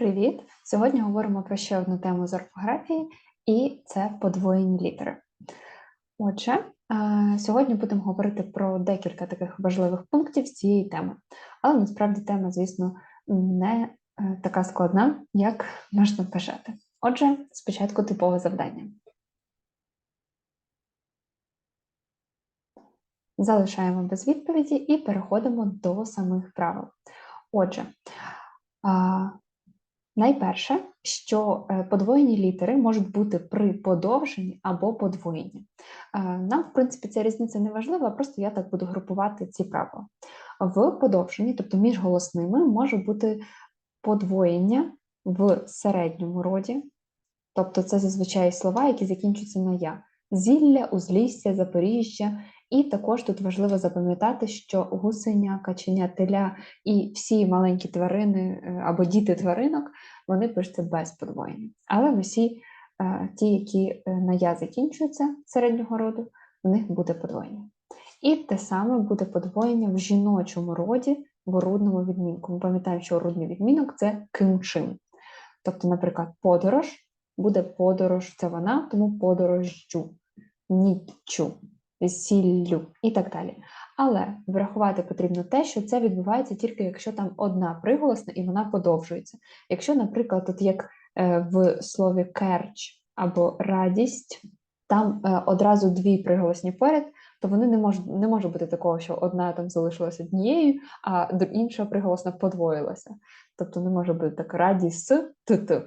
Привіт! Сьогодні говоримо про ще одну тему з орфографії, і це подвоєні літери. Отже, е, сьогодні будемо говорити про декілька таких важливих пунктів з цієї теми. Але насправді тема, звісно, не е, така складна, як можна вважати. Отже, спочатку типове завдання. Залишаємо без відповіді і переходимо до самих правил. Отже, Найперше, що е, подвоєні літери можуть бути при подовженні або подвоєнні. Е, нам, в принципі, ця різниця не важлива, просто я так буду групувати ці правила. В подовженні, тобто між голосними, може бути подвоєння в середньому роді, тобто це зазвичай слова, які закінчуються на я. Зілля, узлісся, Запоріжжя і також тут важливо запам'ятати, що гусеня, каченя, теля і всі маленькі тварини е, або діти тваринок вони пишуться без подвоєння. Але усі е, ті, які е, на я закінчуються середнього роду, в них буде подвоєння. І те саме буде подвоєння в жіночому роді в орудному відмінку. Ми пам'ятаємо, що орудний відмінок це кимчим. Тобто, наприклад, подорож буде подорож, це вона, тому подорожджу, ніччю сіллю і так далі. Але врахувати потрібно те, що це відбувається тільки якщо там одна приголосна і вона подовжується. Якщо, наприклад, тут як е, в слові керч або радість, там е, одразу дві приголосні поряд, то вони не можуть не може бути такого, що одна там залишилася однією, а інша приголосна подвоїлася. Тобто не може бути так радість т-т.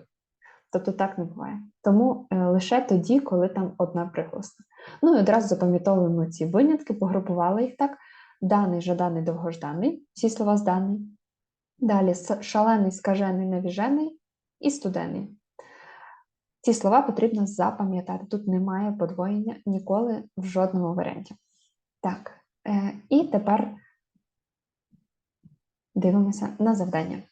Тобто так не буває. Тому е, лише тоді, коли там одна приголосна. Ну і одразу запам'ятовуємо ці винятки, погрупували їх так. Даний, жаданий, довгожданий, всі слова з даний. Далі шалений, скажений, навіжений і студений. Ці слова потрібно запам'ятати. Тут немає подвоєння ніколи в жодному варіанті. Так, е, і тепер дивимося на завдання.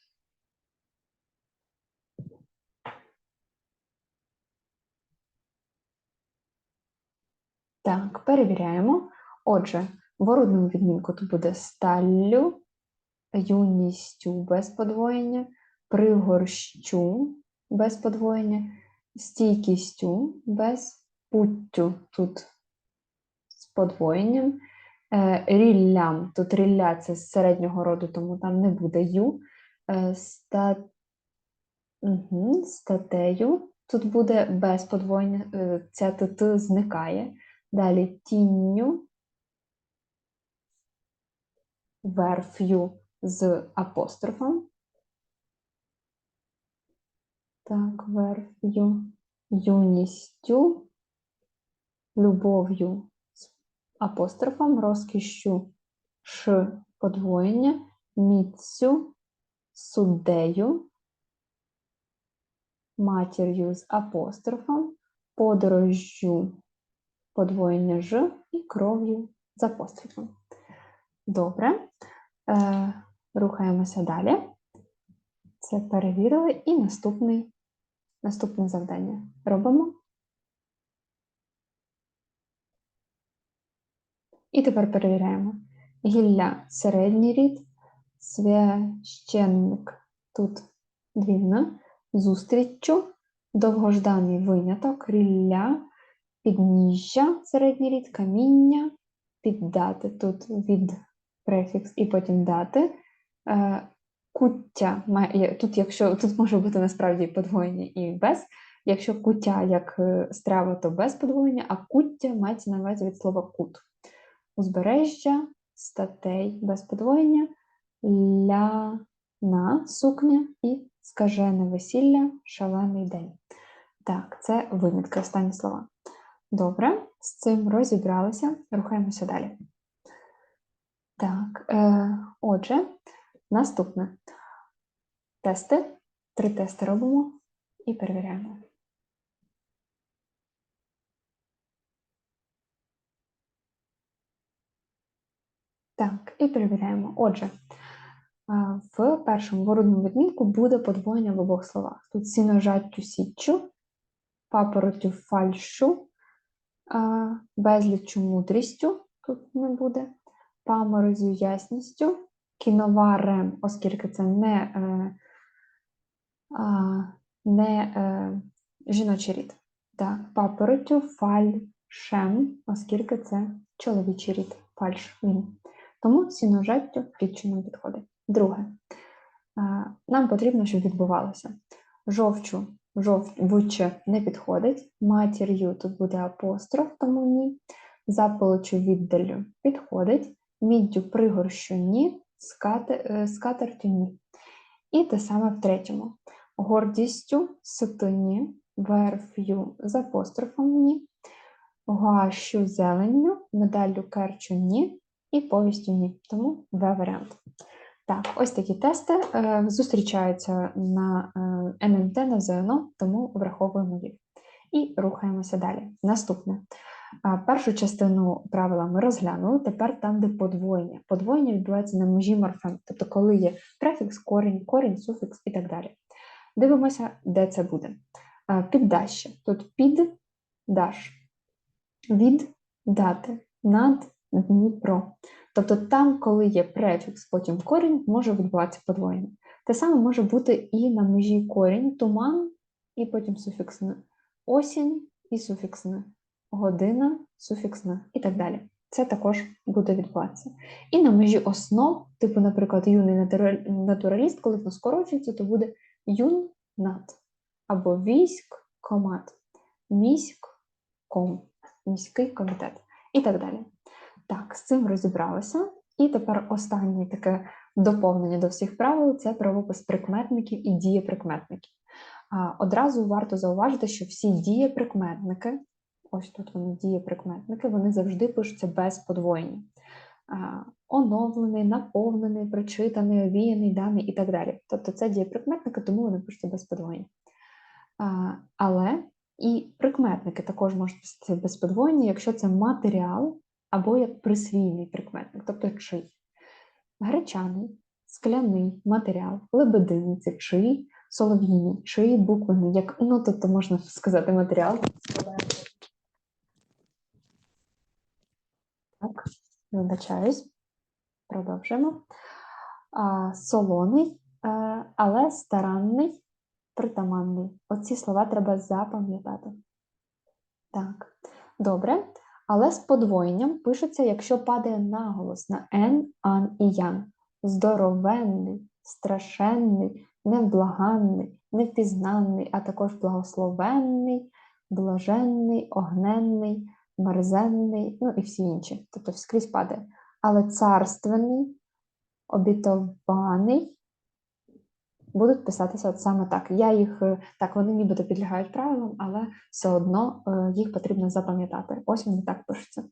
Так, перевіряємо. Отже, в відмінку тут буде сталлю, юністю без подвоєння, пригорщу без подвоєння, стійкістю без путтю тут з подвоєнням. Е, ріллям, тут рілля це з середнього роду, тому там не буде ю. Е, ста... Угу, статею. Тут буде без подвоєння, е, ця ТТ зникає. Далі тінню, верф'ю з апострофом. Так, верф'ю, юністю, любов'ю з апострофом, розкішю ш подвоєння, міцю, суддею, матір'ю з апострофом, подорожжю подвоєння ж і кров'ю з апострофом. Добре. Е, Рухаємося далі. Це перевірили. І наступний, наступне завдання робимо. І тепер перевіряємо. Гілля середній рід, священник тут двійна, зустріччю, довгожданий виняток, рілля, підніжжя, середній рід, каміння, піддати тут від префікс і потім дати. Е, куття, тут якщо, тут може бути насправді подвоєння і без. Якщо куття як е, страва, то без подвоєння, а куття мається на увазі від слова кут. Узбережжя, статей без подвоєння, ляна сукня і скажене весілля, шалений день. Так, це вимітки, останні слова. Добре, з цим розібралися, рухаємося далі. Так, е, отже, наступне тести. Три тести робимо і перевіряємо. Так, і перевіряємо. Отже, е, в першому вородному відмінку буде подвоєння в обох словах. Тут сіножаттю січчю, папоротю фальшу, безліччю мудрістю тут не буде, паморозю ясністю, кіноварем, оскільки це не е, не е, жіночий рід. Так, папоротю фальшем, оскільки це чоловічий рід, фальш він. Тому сіножаттю рідче нам підходить. Друге, нам потрібно, щоб відбувалося. Жовчу, жовче не підходить, матір'ю тут буде апостроф, тому ні. Заполочу віддалю підходить, міддю пригорщу ні, е, скатертю ні. І те саме в третьому. Гордістю сутині, верф'ю з апострофом ні, гуащу зеленню, медаллю керчу ні і повістю ні. Тому В варіант. Так, ось такі тести е, зустрічаються на е, НМТ, на ЗНО, тому враховуємо їх. І рухаємося далі. Наступне. Першу частину правила ми розглянули, тепер там, де подвоєння. Подвоєння відбувається на межі морфем, тобто коли є префікс, корінь, корінь, суфікс і так далі. Дивимося, де це буде. Піддаще. Тут під даш, від дати, над Дніпро. Тобто там, коли є префікс, потім корінь, може відбуватися подвоєння. Те саме може бути і на межі корінь, туман, і потім суфіксне, осінь і суфіксне, година, суфіксна і так далі. Це також буде відбуватися. І на межі основ, типу, наприклад, юний натураліст, коли воно скорочується, то буде юн нат або військ комат, міськ ком, міський комітет і так далі. Так, з цим розібралися. І тепер останнє таке доповнення до всіх правил це правопис прикметників і дієприкметників. Одразу варто зауважити, що всі дієприкметники, ось тут вони дієприкметники, вони завжди пишуться без подвоєння. Оновлений, наповнений, прочитаний, овіяний, даний і так далі. Тобто це дієприкметники, тому вони пишуться без подвоєння. Але і прикметники також можуть писатися без подвоєння, якщо це матеріал або як присвійний прикметник, тобто чий. Гречаний, скляний матеріал, лебединий це чий, солов'їний, чий, буквений, як, ну, тобто можна сказати матеріал. Так, вибачаюсь. Продовжуємо. А, солоний, е, але старанний, притаманний. Оці слова треба запам'ятати. Так, добре. Але з подвоєнням пишеться, якщо падає наголос на ен, ан і ян. Здоровенний, страшенний, невблаганний, невпізнанний, а також благословенний, блаженний, огненний, мерзенний, ну і всі інші. Тобто скрізь падає. Але царственний, обітований будуть писатися от саме так. Я їх е, так, вони нібито підлягають правилам, але все одно е, їх потрібно запам'ятати. Ось вони так пишуться.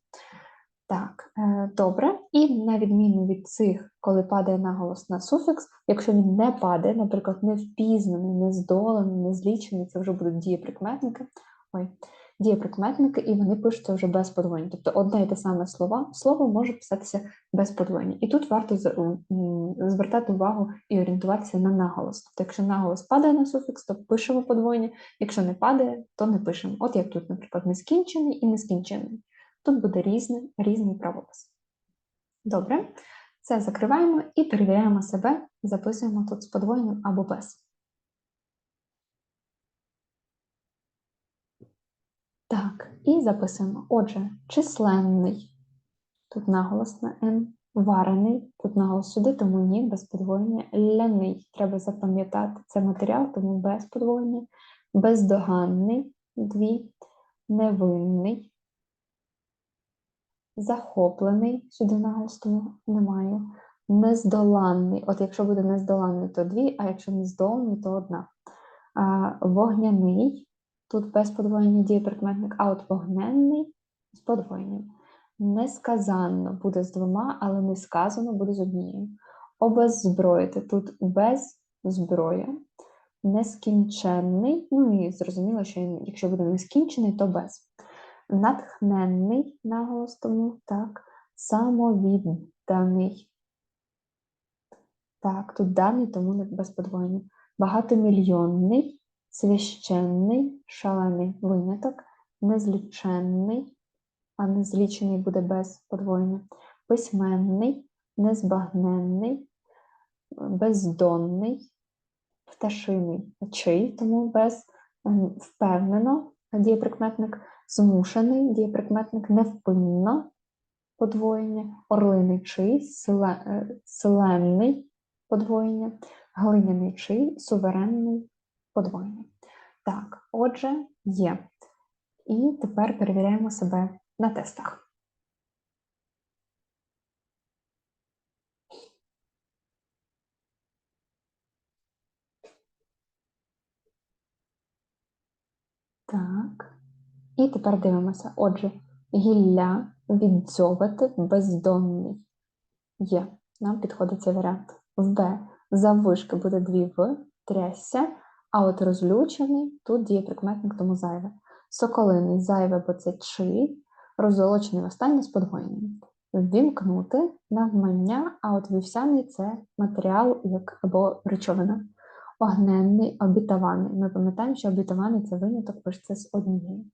Так, е, добре. І на відміну від цих, коли падає наголос на суфікс, якщо він не падає, наприклад, не впізнаний, не здолений, не злічений, це вже будуть дієприкметники. Ой, дієприкметники, і вони пишуться вже без подвоєння. Тобто одне і те саме слово, слово може писатися без подвоєння. І тут варто звертати увагу і орієнтуватися на наголос. Тобто, якщо наголос падає на суфікс, то пишемо подвоєння, якщо не падає, то не пишемо. От як тут, наприклад, нескінчений і нескінчений. Тут буде різний, різний правопис. Добре, це закриваємо і перевіряємо себе, записуємо тут з подвоєнням або без. Так, і записуємо. Отже, численний. Тут наголос на Н. Варений. Тут наголос сюди, тому ні, без подвоєння. Ляний. Треба запам'ятати. Це матеріал, тому без подвоєння. Бездоганний. Дві. Невинний. Захоплений. Сюди наголос тому немає. Нездоланний. От якщо буде нездоланний, то дві, а якщо нездоланий, то одна. Вогняний. Тут без подвоєння діє прикметник, а от вогненний з подвоєнням. Несказанно буде з двома, але не сказано буде з однією. Обеззброїти тут без зброї. Нескінченний, ну і зрозуміло, що якщо буде нескінчений, то без. Натхненний наголос тому, так, самовідданий. Так, тут даний, тому без подвоєння. Багатомільйонний, священний, шалений виняток, незліченний, а незлічений буде без подвоєння, письменний, незбагненний, бездонний, пташиний чий, тому без ем, впевнено дієприкметник, змушений дієприкметник невпинно подвоєння, орлиний чий, е, селенний подвоєння, глиняний чий, суверенний подвоєння. Так, отже, є. І тепер перевіряємо себе на тестах. Так. І тепер дивимося. Отже, гілля, віддзьобати, бездонний. Є. Нам підходить цей варіант. В Б. Заввишки буде дві В, трясся, а от розлючений тут діє прикметник, тому зайве. Соколиний зайве, бо це чи, роззолочений останнє з подвоєнням. Ввімкнути навмання, а от вівсяний це матеріал як або речовина. Огненний, обітований. Ми пам'ятаємо, що обітований це виняток, пишеться з однією.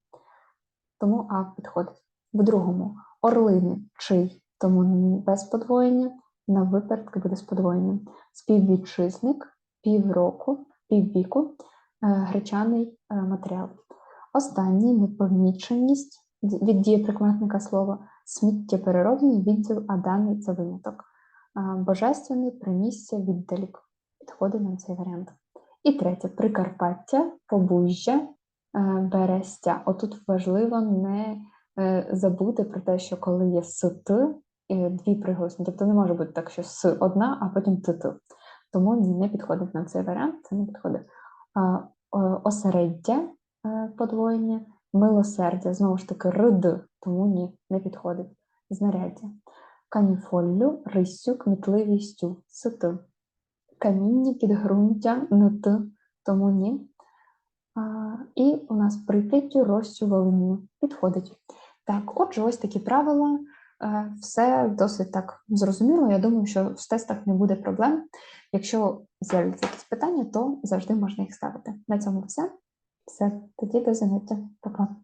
Тому А підходить. В другому орлини чий, тому без подвоєння, на випередки буде з подвоєнням. Співвітчизник, півроку, піввіку, е, гречаний е, матеріал. Останній непоміченість від дієприкметника слова, сміттєпереробний відділ, а даний це виняток. Е, Божественний примістя віддалік. Підходить нам цей варіант. І третє Прикарпаття, побужжя, берестя. Отут важливо не забути про те, що коли є е, дві приголосні, тобто не може бути так, що с одна, а потім т-т. Тому не підходить нам цей варіант, це не підходить. Осереддя е, подвоєння, милосердя, знову ж таки, рд, тому ні, не підходить. Знаряддя. Каніфоллю, риссю, кмітливістю, с-т. Каміння, підґрунтя, нт, тому ні. А, і у нас прип'яттю розсю волиню підходить. Так, отже, ось такі правила. Е, Все досить так зрозуміло. Я думаю, що в тестах не буде проблем. Якщо з'являться якісь питання, то завжди можна їх ставити. На цьому все. Все, тоді до заняття. Пока.